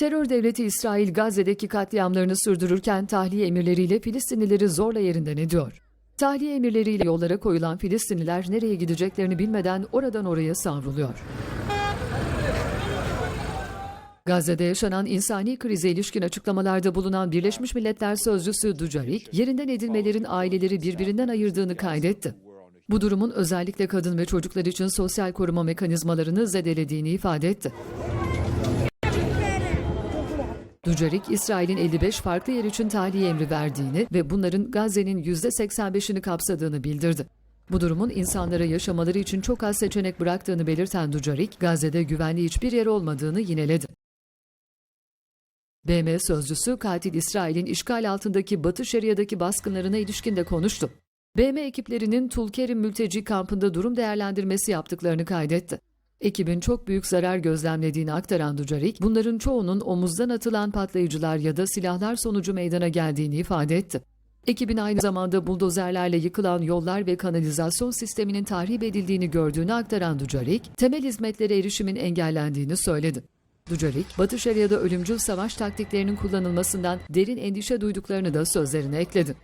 Terör devleti İsrail Gazze'deki katliamlarını sürdürürken tahliye emirleriyle Filistinlileri zorla yerinden ediyor. Tahliye emirleriyle yollara koyulan Filistinliler nereye gideceklerini bilmeden oradan oraya savruluyor. Gazze'de yaşanan insani krize ilişkin açıklamalarda bulunan Birleşmiş Milletler Sözcüsü Dujarik, yerinden edilmelerin aileleri birbirinden ayırdığını kaydetti. Bu durumun özellikle kadın ve çocuklar için sosyal koruma mekanizmalarını zedelediğini ifade etti. Dujarik, İsrail'in 55 farklı yer için tahliye emri verdiğini ve bunların Gazze'nin %85'ini kapsadığını bildirdi. Bu durumun insanlara yaşamaları için çok az seçenek bıraktığını belirten Dujarik, Gazze'de güvenli hiçbir yer olmadığını yineledi. BM sözcüsü katil İsrail'in işgal altındaki Batı Şeria'daki baskınlarına ilişkin de konuştu. BM ekiplerinin Tulkerim mülteci kampında durum değerlendirmesi yaptıklarını kaydetti. Ekibin çok büyük zarar gözlemlediğini aktaran Ducarik, bunların çoğunun omuzdan atılan patlayıcılar ya da silahlar sonucu meydana geldiğini ifade etti. Ekibin aynı zamanda buldozerlerle yıkılan yollar ve kanalizasyon sisteminin tahrip edildiğini gördüğünü aktaran Ducarik, temel hizmetlere erişimin engellendiğini söyledi. Ducarik, Batı Şeria'da ölümcül savaş taktiklerinin kullanılmasından derin endişe duyduklarını da sözlerine ekledi.